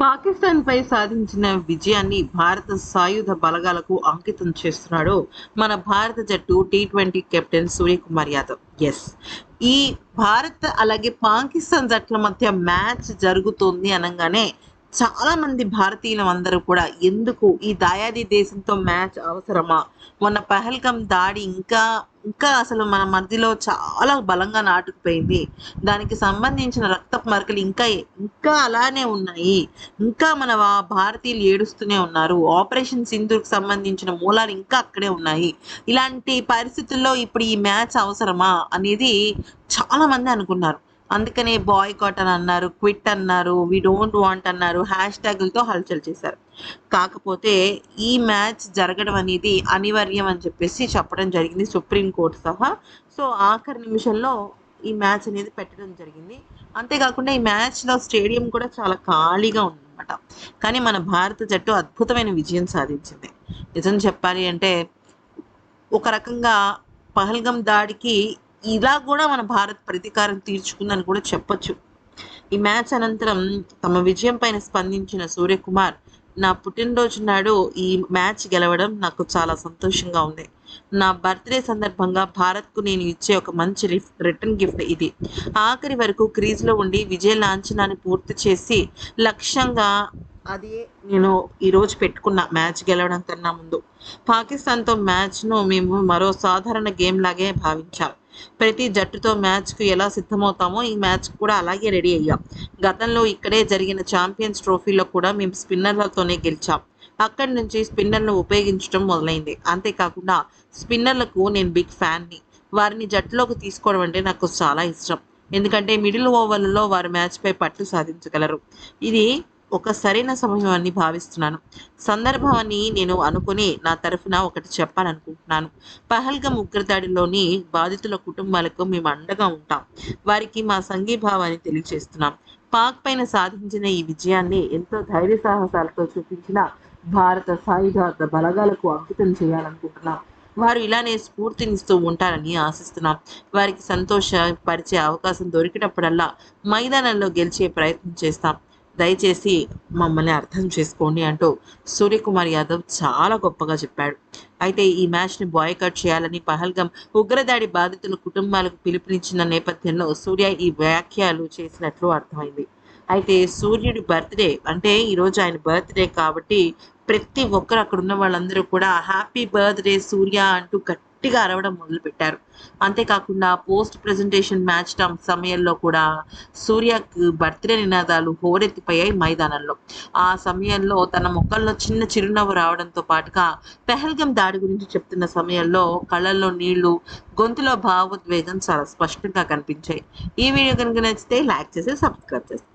పాకిస్తాన్ పై సాధించిన విజయాన్ని భారత సాయుధ బలగాలకు అంకితం చేస్తున్నాడు మన భారత జట్టు T twenty captain Suryakumar Yadav. Yes ఈ భారత్ అలాగే పాకిస్తాన్ జట్ల మధ్య మ్యాచ్ జరుగుతుంది అనగానే చాలా మంది భారతీయులు అందరూ కూడా ఎందుకు ఈ దాయాది దేశంతో మ్యాచ్ అవసరమా? మొన్న పహల్గం దాడి ఇంకా ఇంకా అసలు మన మధ్యలో చాలా బలంగా నాటుకుపోయింది. దానికి సంబంధించిన రక్త మరకలు ఇంకా ఇంకా అలానే ఉన్నాయి. ఇంకా మన వా- భారతీయులు ఏడుస్తూనే ఉన్నారు. ఆపరేషన్ సింధుకు సంబంధించిన మూలాలు ఇంకా అక్కడే ఉన్నాయి. ఇలాంటి పరిస్థితుల్లో ఇప్పుడు ఈ మ్యాచ్ అవసరమా? అనేది చాలా మంది అనుకున్నారు. అందుకనే బాయ్ కాట్ అని అన్నారు క్విట్ అన్నారు వి డోంట్ వాంట్ అన్నారు హ్యాష్ ట్యాగులతో హల్చల్ చేశారు. కాకపోతే ఈ మ్యాచ్ జరగడం అనేది అనివార్యం అని చెప్పేసి చెప్పడం జరిగింది సుప్రీంకోర్టు సహా. సో ఆఖరి నిమిషంలో ఈ మ్యాచ్ అనేది పెట్టడం జరిగింది. అంతేకాకుండా ఈ మ్యాచ్లో స్టేడియం కూడా చాలా ఖాళీగా ఉందన్నమాట. కానీ మన భారత జట్టు అద్భుతమైన విజయం సాధించింది. నిజం చెప్పాలి అంటే ఒక రకంగా పహల్గం దాడికి ఇలా కూడా మన భారత్ ప్రతీకారం తీర్చుకుందని కూడా చెప్పొచ్చు. ఈ మ్యాచ్ అనంతరం తమ విజయం పైన స్పందించిన సూర్యకుమార్ నా పుట్టినరోజు నాడు ఈ మ్యాచ్ గెలవడం నాకు చాలా సంతోషంగా ఉంది. నా బర్త్డే సందర్భంగా భారత్కు నేను ఇచ్చే ఒక మంచి రిటర్న్ గిఫ్ట్ ఇది. ఆఖరి వరకు క్రీజ్లో ఉండి విజయ లాంఛనాన్ని పూర్తి చేసి లక్ష్యంగా అది నేను ఈరోజు పెట్టుకున్న మ్యాచ్ గెలవడం కన్నా ముందు. పాకిస్తాన్తో మ్యాచ్ను మేము మరో సాధారణ గేమ్ లాగే భావించాం. ప్రతి జట్టుతో మ్యాచ్కు ఎలా సిద్ధమవుతామో ఈ మ్యాచ్ కూడా అలాగే రెడీ అయ్యాం. గతంలో ఇక్కడే జరిగిన ఛాంపియన్స్ ట్రోఫీలో కూడా మేము స్పిన్నర్లతోనే గెలిచాం. అక్కడి నుంచి స్పిన్నర్ను ఉపయోగించడం మొదలైంది. అంతేకాకుండా స్పిన్నర్లకు నేను బిగ్ ఫ్యాన్ని. వారిని జట్టులోకి తీసుకోవడం అంటే నాకు చాలా ఇష్టం. ఎందుకంటే మిడిల్ ఓవర్లలో వారు మ్యాచ్పై పట్టు సాధించగలరు. ఇది ఒక సరైన సమయం అని భావిస్తున్నాను. సందర్భాన్ని నేను అనుకుని నా తరఫున ఒకటి చెప్పాలనుకుంటున్నాను. పహల్గం ఉగ్రదాడిలోని బాధితుల కుటుంబాలకు మేము అండగా ఉంటాం. వారికి మా సంఘీభావాన్ని తెలియజేస్తున్నాం పాక్ పైన సాధించిన ఈ విజయాన్ని ఎంతో ధైర్య సాహసాలతో చూపించిన భారత సాయుధ బలగాలకు అంకితం చేయాలనుకుంటున్నాం. వారు ఇలానే స్ఫూర్తినిస్తూ ఉంటారని ఆశిస్తున్నాం. వారికి సంతోషపరిచే అవకాశం దొరికినప్పుడల్లా మైదానంలో గెలిచే ప్రయత్నం చేస్తాం. దయచేసి మమ్మల్ని అర్థం చేసుకోండి అంటూ సూర్యకుమార్ యాదవ్ చాలా గొప్పగా చెప్పాడు. అయితే ఈ మ్యాచ్ని బాయ్కట్ చేయాలని పహల్గం ఉగ్రదాడి బాధితుల కుటుంబాలకు పిలుపునిచ్చిన నేపథ్యంలో సూర్య ఈ వ్యాఖ్యలు చేసినట్లు అర్థమైంది. అయితే సూర్యుడి బర్త్డే అంటే ఈరోజు ఆయన బర్త్డే కాబట్టి ప్రతి ఒక్కరు అక్కడ ఉన్న వాళ్ళందరూ కూడా హ్యాపీ బర్త్డే సూర్య అంటూ గట్టిగా అరవడం మొదలుపెట్టారు. అంతేకాకుండా పోస్ట్ ప్రెజెంటేషన్ మ్యాచ్ టైం సమయంలో కూడా సూర్యకు బర్త్డే నినాదాలు హోరెత్తిపోయాయి మైదానంలో. ఆ సమయంలో తన ముఖంలో చిన్న చిరునవ్వు రావడంతో పాటుగా పెహల్గం దాడి గురించి చెప్తున్న సమయంలో కళ్ళల్లో నీళ్ళు గొంతులో భావోద్వేగం చాలా స్పష్టంగా కనిపించాయి. ఈ వీడియో కనుక నచ్చితే లైక్ చేసి సబ్స్క్రైబ్ చేస్తాను